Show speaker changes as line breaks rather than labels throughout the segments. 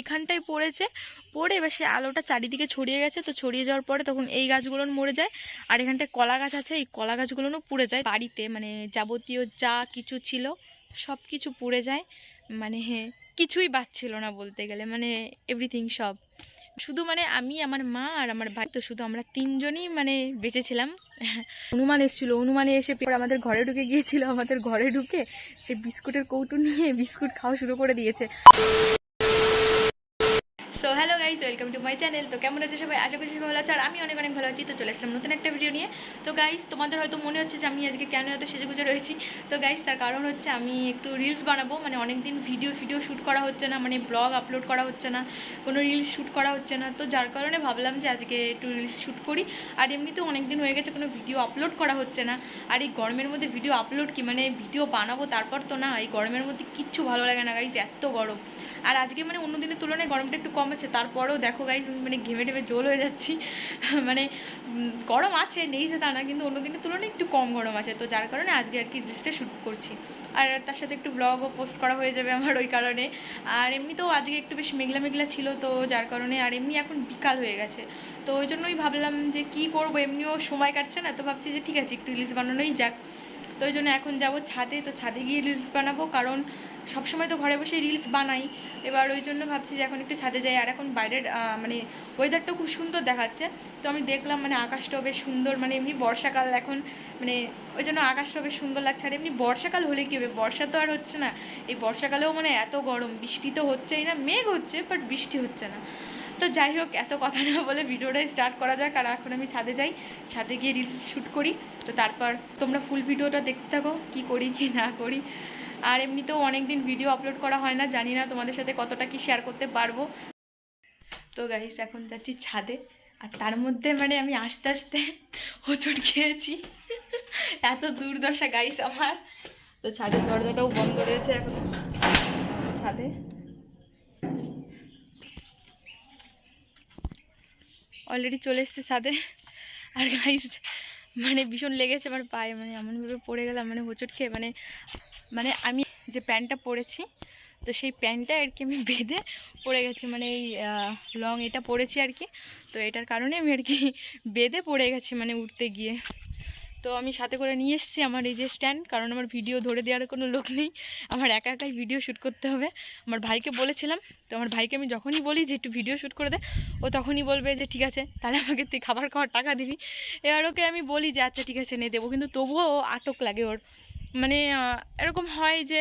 এখানটায় পড়েছে, পড়ে এবার সে আলোটা চারিদিকে ছড়িয়ে গেছে, তো ছড়িয়ে যাওয়ার পরে তখন এই গাছগুলো মরে যায়। আর এখানটায় কলা গাছ আছে, এই কলা গাছগুলোও পুড়ে যায়। বাড়িতে মানে যাবতীয় যা কিছু ছিল সব কিছু পুড়ে যায়। মানে কিছুই বাচ্ছিল না বলতে গেলে মানে এভরিথিং সব। শুধু মানে আমি, আমার মা আর আমার ভাই, তো শুধু আমরা তিনজনই মানে বেঁচেছিলাম হনুমান এসেছিল, হনুমানে এসে আমাদের ঘরে ঢুকে গিয়েছিল, আমাদের ঘরে ঢুকে সে বিস্কুটের কৌটো নিয়ে বিস্কুট খাওয়া শুরু করে দিয়েছে। ওয়েলকাম টু মাই চ্যানেল তো কেমন আছে সবাই? আশা করছি সবাই ভালো আছে। আর আমি অনেক অনেক ভালো আছি। তো চলে আসলাম নতুন একটা ভিডিও নিয়ে। তো গাইজ তোমাদের হয়তো মনে হচ্ছে যে আমি আজকে কেন এত সেজে গুজে রয়েছি? তো গাইজ তার কারণ হচ্ছে আমি একটু রিলস বানাবো। মানে অনেক দিন ভিডিও ভিডিও শ্যুট করা হচ্ছে না। মানে ব্লগ আপলোড করা হচ্ছে না। কোনো রিলস শ্যুট করা হচ্ছে না। তো যার কারণে ভাবলাম যে আজকে একটু রিলস শ্যুট করি। আর এমনিতেও অনেক দিন হয়ে গেছে কোনো ভিডিও আপলোড করা হচ্ছে না। আর এই গরমের মধ্যে ভিডিও আপলোড কি? মানে ভিডিও বানাবো তারপর তো না, এই গরমের মধ্যে কিচ্ছু ভালো লাগে না। গাইজ এত গরম। আর আজকে মানে অন্য দিনের তুলনায় গরমটা একটু কম আছে। তারপরেও দেখো গাই মানে ঘেমে টেমে জল হয়ে যাচ্ছি। মানে গরম আছে, নেই যে তা না, কিন্তু অন্য দিনের তুলনায় একটু কম গরম আছে। তো যার কারণে আজকে আর কি রিলসটা শ্যুট করছি। আর তার সাথে একটু ব্লগও পোস্ট করা হয়ে যাবে আমার ওই কারণে। আর এমনিতেও আজকে একটু বেশ মেঘলা মেঘলা ছিল, তো যার কারণে আর এমনি এখন বিকাল হয়ে গেছে। তো ওই জন্যই ভাবলাম যে কি করব, এমনিও সময় কাটছে না, তো ভাবছি যে ঠিক আছে, একটু রিলস বানানোই যাক। তো ওই জন্য এখন যাব ছাদে, তো ছাদে গিয়ে রিলস বানাবো, কারণ সবসময় তো ঘরে বসে রিলস বানাই। এবার ওই জন্য ভাবছি যে এখন একটু ছাদে যাই, আর এখন বাইরের মানে ওয়েদারটাও খুব সুন্দর দেখাচ্ছে। তো আমি দেখলাম মানে আকাশটাও বেশ সুন্দর মানে এমনি বর্ষাকাল এখন মানে ওই জন্য আকাশটাও বেশ সুন্দর লাগছে। আর এমনি বর্ষাকাল হলে কী হবে? বর্ষা তো আর হচ্ছে না। এই বর্ষাকালেও মানে এত গরম, বৃষ্টি তো হচ্ছেই না, মেঘ হচ্ছে বাট বৃষ্টি হচ্ছে না। তো যাই হোক, এত কথা না বলে ভিডিওটাই স্টার্ট করা যাক, আর এখন আমি ছাদে যাই। ছাদে গিয়ে রিলস শ্যুট করি। তো তারপর তোমরা ফুল ভিডিওটা দেখতে থাকো, কি করি, কি না করি। আর এমনিতেও অনেক দিন ভিডিও আপলোড করা হয় না, জানি না তোমাদের সাথে কতটা কি শেয়ার করতে পারব। তো গাইস এখন যাচ্ছি ছাদে। আর তার মধ্যে মানে আমি আস্তে আস্তে হোঁচট খেয়েছি। এত দুর্দশা গাইস আমার। তো ছাদের দরজাটাও বন্ধ রয়েছে এখন। ছাদে। অলরেডি চলে এসছে সাথে আর গাইস মানে ভীষণ লেগেছে আমার পায়ে মানে এমনভাবে পড়ে গেলাম মানে হোঁচট খেয়ে মানে মানে আমি যে প্যান্টটা পরেছি, তো সেই প্যান্টটা আর কি আমি বেঁধে পড়ে গেছি মানে এই লং এটা পরেছি আর কি, তো এটার কারণে আমি আর কি বেঁধে পড়ে গেছি মানে উঠতে গিয়ে। তো আমি সাথে করে নিয়ে এসেছি আমার এই যে স্ট্যান্ড কারণ আমার ভিডিও ধরে দেওয়ার কোনো লোক নেই। আমার একা একাই ভিডিও শ্যুট করতে হবে। আমার ভাইকে বলেছিলাম, তো আমার ভাইকে আমি যখনই বলি যে একটু ভিডিও শ্যুট করে দে, ও তখনই বলবে যে ঠিক আছে, তাহলে আমাকে তুই খাবার খাওয়ার টাকা দিবি। এবার ওকে আমি বলি যে আচ্ছা ঠিক আছে নিয়ে দেবো। কিন্তু তবুও আটক লাগে ওর। মানে এরকম হয় যে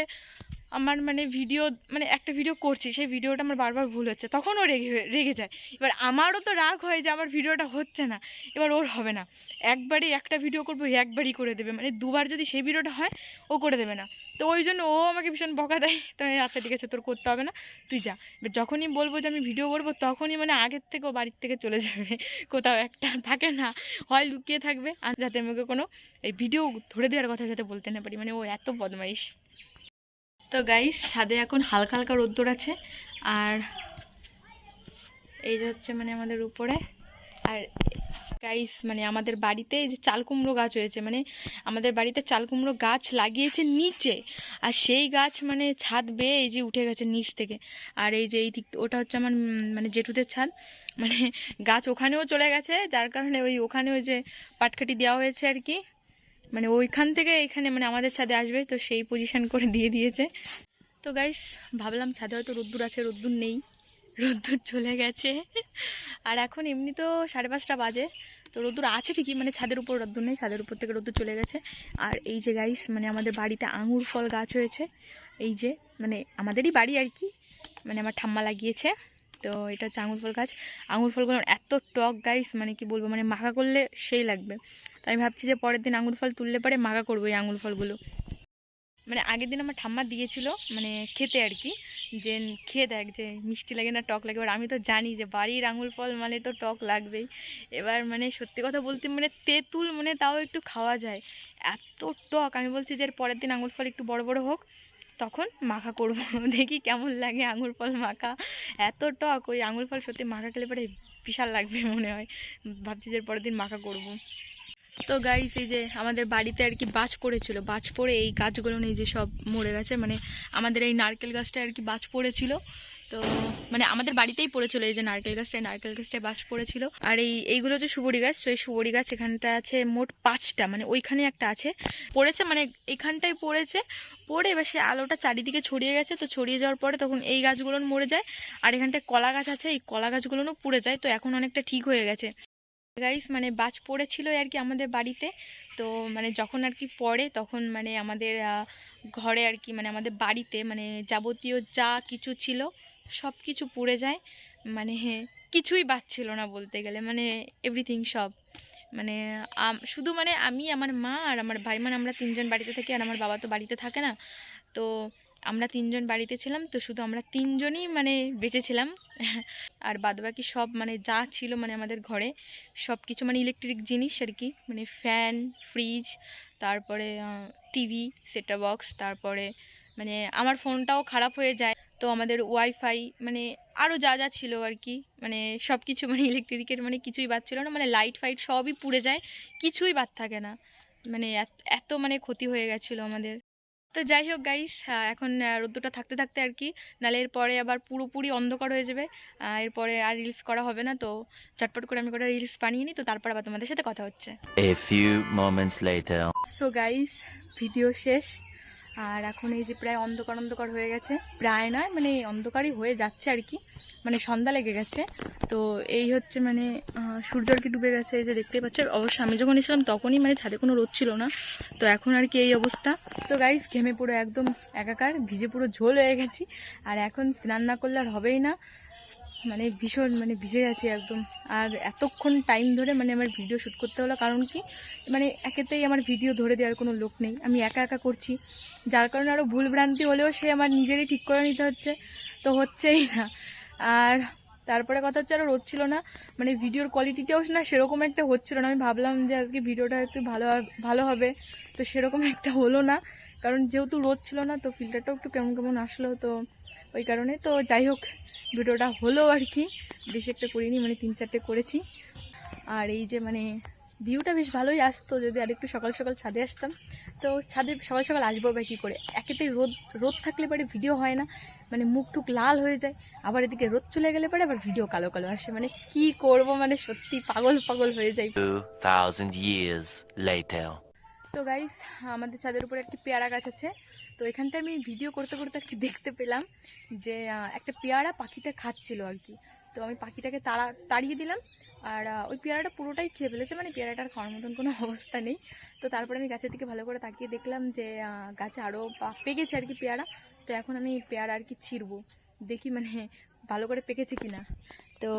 আমার মানে ভিডিও মানে একটা ভিডিও করছি, সেই ভিডিওটা আমার বারবার ভুল হচ্ছে। তখন ও রেগে রেগে যায়। এবার আমারও তো রাগ হয় যে আমার ভিডিওটা হচ্ছে না। এবার ওর হবে না। একবারই একটা ভিডিও করব একবারই করে দেবে। মানে দুবার যদি সেই ভিডিওটা হয়, ও করে দেবে না। তো ওই জন্য ও আমাকে ভীষণ বকা দেয়। তো আচ্ছা ঠিক আছে, তোর করতে হবে না, তুই যা। এবার যখনই বলব যে আমি ভিডিও করব, তখনই মানে আগের থেকে ও বাড়ির থেকে চলে যাবে। কোথাও একটা থাকে না। হয় লুকিয়ে থাকবে। আর যাতে আমাকে কোনো এই ভিডিও ধরে দেওয়ার কথা যাতে বলতে না পারি। মানে ও এত বদমাইশ। তো গাইস ছাদে এখন হালকা হালকা রোদ্দুর আছে। আর এই যে হচ্ছে মানে আমাদের উপরে। আর গাইস মানে আমাদের বাড়িতে যে চাল কুমড়ো গাছ হয়েছে মানে আমাদের বাড়িতে চাল কুমড়ো গাছ লাগিয়েছে নিচে। আর সেই গাছ মানে ছাদ বেয়ে এই যে উঠে গেছে নিচ থেকে। আর এই যে এই দিক, ওটা হচ্ছে আমার মানে জেঠুদের ছাদ। মানে গাছ ওখানেও চলে গেছে, যার কারণে ওই ওখানে ওই যে পাটকাটি দেওয়া হয়েছে আর কি। মানে ওইখান থেকে এখানে মানে আমাদের ছাদে আসবে, তো সেই পজিশন করে দিয়ে দিয়েছে। তো গাইস ভাবলাম ছাদে হয়তো রোদ্দুর আছে, রোদ্দুর নেই, রোদ্দুর চলে গেছে। আর এখন এমনি তো সাড়ে পাঁচটা বাজে, তো রোদ্দুর আছে ঠিকই মানে ছাদের উপর রোদ্দুর নেই, ছাদের উপর থেকে রোদ্দুর চলে গেছে। আর এই যে গাইস মানে আমাদের বাড়িতে আঙুর ফল গাছ হয়েছে, এই যে মানে আমাদেরই বাড়ি আর কি মানে আমার ঠাম্মা লাগিয়েছে, তো এটা হচ্ছে আঙুর ফল গাছ। আঙুর ফলগুলো এত টক গাইস মানে কি বলব মানে মাখা করলে সেই লাগবে। তো আমি ভাবছি যে পরের দিন আঙুর ফল তুললে পরে মাখা করব এই আঙুর ফলগুলো। মানে আগের দিন আমার ঠাম্মা দিয়েছিল মানে খেতে আর কি, যে খেয়ে দেখ যে মিষ্টি লাগে না, টক লাগে। এবার আমি তো জানি যে বাড়ির আঙুল ফল মানে তো টক লাগবেই। এবার মানে সত্যি কথা বলতে মানে তেঁতুল মানে তাও একটু খাওয়া যায়। এত টক, আমি বলছি যে পরের দিন আঙুল ফল একটু বড় বড় হোক, তখন মাখা করব। দেখি কেমন লাগে আঙুর ফল মাখা। এত টক, ওই আঙুর ফল সত্যি মাখা খেলে পরে বিশাল লাগবে মনে হয়। ভাবছি যে পরের দিন মাখা করব। তো গাইস এই যে আমাদের বাড়িতে আর কি বাজ পড়েছিল, বাজ পড়ে এই গাছগুলো নেই যে সব মরে গেছে মানে আমাদের এই নারকেল গাছটা আর কি বাজ পড়েছিল। তো মানে আমাদের বাড়িতেই পড়েছিল এই যে নারকেল গাছটায় নারকেল গাছটায় বাস পড়েছিল। আর এই, এইগুলো হচ্ছে সুবরি গাছ, তো এই সুবরি গাছ এখানটা আছে মোট পাঁচটা মানে ওইখানে একটা আছে। পড়েছে মানে এখানটায় পড়েছে, পড়ে এবার সে আলোটা চারিদিকে ছড়িয়ে গেছে, তো ছড়িয়ে যাওয়ার পরে তখন এই গাছগুলো মরে যায়। আর এখানটায় কলা গাছ আছে, এই কলা গাছগুলোও পুড়ে যায়, তো এখন অনেকটা ঠিক হয়ে গেছে। গাইস মানে বাজ পড়েছিল আর কি আমাদের বাড়িতে। তো মানে যখন আর কি পড়ে তখন মানে আমাদের ঘরে আর কি মানে আমাদের বাড়িতে মানে যাবতীয় যা কিছু ছিল সব কিছু পুড়ে যায়। মানে কিছুই বাচ্ছিল না বলতে গেলে মানে এভরিথিং সব। মানে শুধু মানে আমি, আমার মা আর আমার ভাই মানে আমরা তিনজন বাড়িতে থাকি আর আমার বাবা তো বাড়িতে থাকে না। তো আমরা তিনজন বাড়িতে ছিলাম, তো শুধু আমরা তিনজনই মানে বেঁচেছিলাম আর বাদবাকি সব মানে যা ছিল মানে আমাদের ঘরে সব কিছু মানে ইলেকট্রিক জিনিস আর কি মানে ফ্যান ফ্রিজ তারপরে টিভি সেটা বক্স তারপরে মানে আমার ফোনটাও খারাপ হয়ে যায়। তো আমাদের ওয়াইফাই মানে আরও যা যা ছিল আর কি মানে সব কিছু মানে ইলেকট্রিকের মানে কিছুই বাদ ছিল না মানে লাইট ফাইট সবই পুড়ে যায়, কিছুই বাদ থাকে না। মানে এত- মানে ক্ষতি হয়ে গেছিল আমাদের। তো যাই হোক গাইস এখন রোদ্দুটা থাকতে থাকতে আর কি নাহলে এরপরে আবার পুরোপুরি অন্ধকার হয়ে যাবে। এরপরে আর রিলস করা হবে না তো চটপট করে আমি কটা রিলস বানিয়ে নিই তো তারপর আবার তোমাদের সাথে কথা হচ্ছে। সো গাইস ভিডিও শেষ আর এখন এই যে প্রায় অন্ধকার অন্ধকার হয়ে গেছে প্রায় নয় মানে অন্ধকারই হয়ে যাচ্ছে আর কি। মানে সন্ধ্যা লেগে গেছে। তো এই হচ্ছে মানে সূর্য আর কি ডুবে গেছে, এই যে দেখতেই পাচ্ছ। অবশ্য আমি যখন এসেছিলাম তখনই মানে ছাদে কোনো রোদ ছিল না। তো এখন আর কি এই অবস্থা। তো গাইস ঘেমে পুরো একদম একাকার, ভিজে পুরো ঝোল হয়ে গেছি। আর এখন স্নান না করলে আর হবেই না। মানে ভীষণ মানে ভিজে গেছি একদম। আর এতক্ষণ টাইম ধরে মানে আমার ভিডিও শ্যুট করতে হলো। কারণ কি? মানে একেতেই আমার ভিডিও ধরে দেওয়ার কোনো লোক নেই। আমি একা একা করছি। যার কারণে আরও ভুলভ্রান্তি হলেও সে আমার নিজেরই ঠিক করে নিতে হচ্ছে। তো হচ্ছেই না। আর তারপরে কথা হচ্ছে আরও রোদ ছিল না মানে ভিডিওর কোয়ালিটিটাও না সেরকম একটা হচ্ছিল না। আমি ভাবলাম যে আজকে ভিডিওটা একটু ভালো ভালো হবে, তো সেরকম একটা হলো না। কারণ যেহেতু রোদ ছিল না, তো ফিল্টারটাও একটু কেমন কেমন আসলো, তো ওই কারণে তো যাই হোক ভিডিওটা হলো আর কি। বেশি একটা করিনি মানে তিন চারটে করেছি। আর এই যে মানে ভিউটা বেশ ভালোই আসতো, যদি আরেকটু সকাল সকাল ছাদে আসতাম। তো ছাদে সকাল সকাল আসব বা কী করে? একেতেই রোদ রোদ থাকলে পরে ভিডিও হয় না। মানে মুখ টুক লাল হয়ে যায় আবার এদিকে রোদ চলে গেলে পরে আবার ভিডিও কালো কালো আসে। মানে কি করব মানে সত্যি পাগল পাগল হয়ে যায়
2,000 years later.
তো গাইস আমাদের ছাদের উপরে একটি পেয়ারা গাছ আছে। তো এখানটা আমি ভিডিও করতে করতে আর কি দেখতে পেলাম যে একটা পেয়ারা পাখিটা খাচ্ছিল আর কি। তো আমি পাখিটাকে তাড়া তাড়িয়ে দিলাম আর ওই পেয়ারাটা পুরোটাই খেয়ে ফেলেছে। মানে পেয়ারাটার খাওয়ার মতন কোনো অবস্থা নেই। তো তারপরে আমি গাছের দিকে ভালো করে তাকিয়ে দেখলাম যে গাছে আরও পেকেছে আর কি পেয়ারা। তো এখন আমি পেয়ারা আর কি ছিঁড়বো। দেখি মানে ভালো করে পেকেছে কি না তো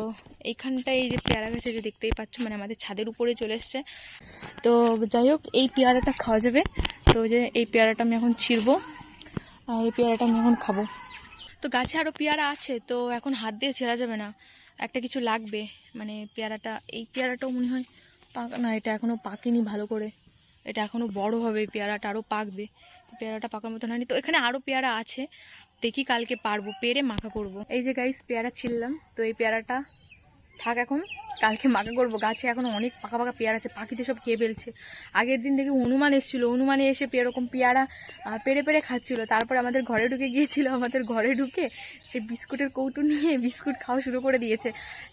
এইখানটায় এই যে পেয়ারা গাছে যে দেখতেই পাচ্ছ মানে আমাদের ছাদের উপরে চলে এসছে। তো যাই হোক, এই পেয়ারাটা খাওয়া যাবে। তো যে এই পেয়ারাটা আমি এখন ছিঁড়বো, আর এই পেয়ারাটা আমি এখন খাব। তো গাছে আরও পেয়ারা আছে, তো এখন হাত দিয়ে ছেঁড়া যাবে না। একটা কিছু লাগবে মানে পেয়ারাটা, এই পেয়ারাটাও মনে হয় পাক না, এটা এখনও পাকেনি ভালো করে। এটা এখনও বড় হবে পেয়ারাটা আরও পাকবে। পেয়ারাটা পাকার মতন হয়নি। তো এখানে আরও পেয়ারা আছে। দেখি কালকে পারব। পেরে মাখা করব। এই যে গাইস পেয়ারা ছিললাম তো এই পেয়ারাটা থাক এখন, কালকে মাকে করব। গাছে এখন অনেক পাকা পাকা পেয়ারা আছে পাখিতে সব খেয়ে ফেলছে। আগের দিন দেখি হনুমান এসেছিল হনুমানে এসে এরকম পেয়ারা পেরে পেরে খাচ্ছিল। তারপর আমাদের ঘরে ঢুকে গিয়েছিল, আমাদের ঘরে ঢুকে সে বিস্কুটের কৌটো নিয়ে বিস্কুট খাওয়া শুরু করে দিয়েছে।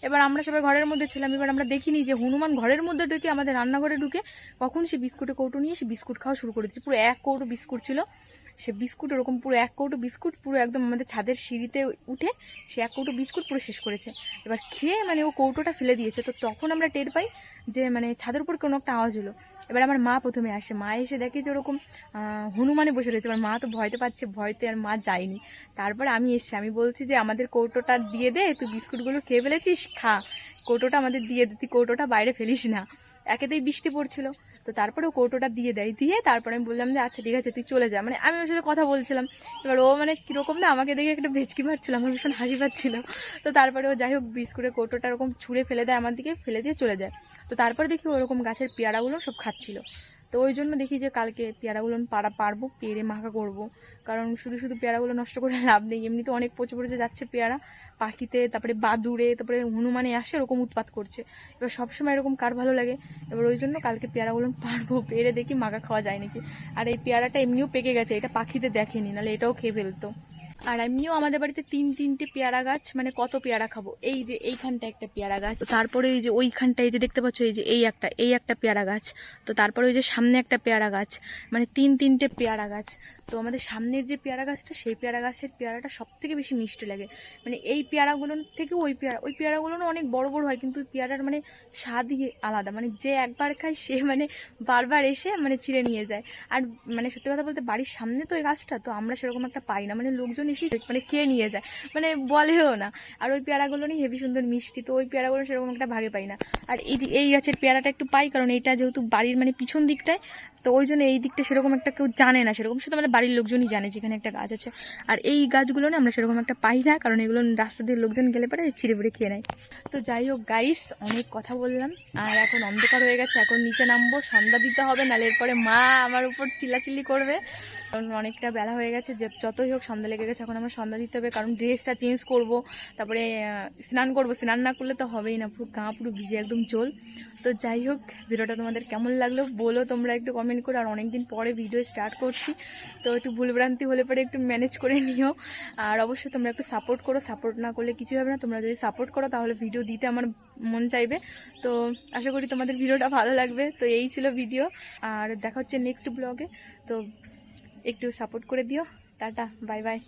এবার আমরা সবাই ঘরের মধ্যে ছিলাম, এবার আমরা দেখিনি যে হনুমান ঘরের মধ্যে ঢুকে আমাদের রান্নাঘরে ঢুকে কখন সে বিস্কুটের কৌটো নিয়ে সে বিস্কুট খাওয়া শুরু করে দিয়েছে। পুরো এক কৌটো বিস্কুট ছিল। সে বিস্কুট ওরকম পুরো এক কৌটো বিস্কুট পুরো একদম আমাদের ছাদের সিঁড়িতে উঠে সে এক কৌটো বিস্কুট পুরো শেষ করেছে। এবার খেয়ে মানে ও কৌটোটা ফেলে দিয়েছে। তো তখন আমরা টের পাই যে মানে ছাদের উপর কোনো একটা আওয়াজ হলো। এবার আমার মা প্রথমে আসে। মা এসে দেখে যে ওরকম হনুমানে বসে রয়েছে। এবার মা তো ভয়তে পাচ্ছে, ভয়তে আর মা যায়নি। তারপর আমি এসছি। আমি বলছি যে, আমাদের কৌটোটা দিয়ে দে, তুই বিস্কুটগুলো খেয়ে ফেলেছিস, খা। কৌটোটা আমাদের দিয়ে দে। তুই কৌটোটা বাইরে ফেলিস না। একেতেই বৃষ্টি পড়ছিল। তো তারপরে ও কৌটোটা দিয়ে দেয়, দিয়ে তারপরে আমি বললাম যে আচ্ছা ঠিক আছে, তুই চলে যা। মানে আমি ওর সাথে কথা বলছিলাম। এবার ও মানে কীরকম না, আমাকে দেখে একটা ভেচকি মারছিল, আমার ভীষণ হাসি পাচ্ছিল। তো তারপরে ও যাই হোক বিস্কুটের কৌটোটা ওরকম ছুঁড়ে ফেলে দেয় আমার দিকে, ফেলে দিয়ে চলে যায়। তো তারপরে দেখি ওরকম গাছের পেয়ারাগুলো সব খাচ্ছিল। তো ওই জন্য দেখি যে কালকে পেয়ারাগুলো পাড়া পারব পেরে মাখা করব। কারণ শুধু শুধু পেয়ারাগুলো নষ্ট করে লাভ নেই। এমনিতে অনেক পচে পচে যাচ্ছে পেয়ারা পাখিতে, তারপরে বাদুড়ে, তারপরে হনুমানে আসে এরকম উৎপাত করছে। এবার সবসময় এরকম কার ভালো লাগে? এবার ওই জন্য কালকে পেয়ারাগুলো পারব পেরে দেখি মাখা খাওয়া যায় নাকি? আর এই পেয়ারাটা এমনিও পেকে গেছে, এটা পাখিতে দেখেনি, নাহলে এটাও খেয়ে ফেলতো। আর আমিও আমাদের বাড়িতে তিন, তিনটে পেয়ারা গাছ মানে কত পেয়ারা খাব? এই যে এইখানটা একটা পেয়ারা গাছ। তারপরে এই যে ওইখানটা এই যে দেখতে পাচ্ছ, এই যে এই একটা এই একটা পেয়ারা গাছ। তো তারপরে ওই যে সামনে একটা পেয়ারা গাছ মানে তিন, তিনটে পেয়ারা গাছ। তো আমাদের সামনের যে পেয়ারা গাছটা, সেই পেয়ারা গাছের পেয়ারাটা সব থেকে বেশি মিষ্টি লাগে। মানে এই পেয়ারাগুলোর থেকে ওই পেয়ারা, ওই পেয়ারাগুলো অনেক বড় বড় হয়, কিন্তু ওই পেয়ারার মানে স্বাদই আলাদা। মানে যে একবার খায়, সে মানে বারবার এসে মানে ছিঁড়ে নিয়ে যায়। আর মানে সত্যি কথা বলতে বাড়ির সামনে তো ওই গাছটা, তো আমরা সেরকম একটা পাই না। মানে লোকজন এসে মানে খেয়ে নিয়ে যায়। মানে বলেও না। আর ওই পেয়ারাগুলো নিয়ে হেভি সুন্দর মিষ্টি, তো ওই পেয়ারাগুলো সেরকম একটা ভাগে পাই না। আর এই এই গাছের পেয়ারাটা একটু পাই, কারণ এইটা যেহেতু বাড়ির মানে পিছন দিকটায় তো ওই জন্য এই দিকটা সেরকম একটা কেউ জানে না, সেরকম শুধু আমাদের বাড়ির লোকজনই জানে যেখানে একটা গাছ আছে। আর এই গাছগুলো না আমরা সেরকম একটা পাই না, কারণ এগুলো রাস্তা দিয়ে লোকজন গেলে পরে ছিঁড়ে পড়ে খেয়ে নেয়। তো যাই হোক গাইস অনেক কথা বললাম, আর এখন অন্ধকার হয়ে গেছে, এখন নিচে নামবো, সন্ধ্যা দিতে হবে, নাহলে এরপরে মা আমার উপর চিল্লাচিল্লি করবে। কারণ অনেকটা বেলা হয়ে গেছে, যে যতই হোক সন্ধ্যা লেগে গেছে, এখন আমার সন্ধ্যা দিতে হবে, কারণ ড্রেসটা চেঞ্জ করব, তারপরে স্নান করব। স্নান না করলে তো হবেই না, পুরো গা পুরো ভিজে একদম জল। তো যাই হোক, ভিডিওটা তোমাদের কেমন লাগল বলো তোমরা একটু কমেন্ট করো। আর অনেকদিন পরে ভিডিও স্টার্ট করছি, তো একটু ভুলভ্রান্তি হলে পরে একটু ম্যানেজ করে নিও। আর অবশ্যই তোমরা একটু সাপোর্ট করো সাপোর্ট না করলে কিছুই হবে না। তোমরা যদি সাপোর্ট করো, তাহলে ভিডিও দিতে আমার মন চাইবে। তো আশা করি তোমাদের ভিডিওটা ভালো লাগবে। তো এই ছিল ভিডিও আর দেখা হচ্ছে নেক্সট ব্লগে তো একটু সাপোর্ট করে দিও। Tata bye bye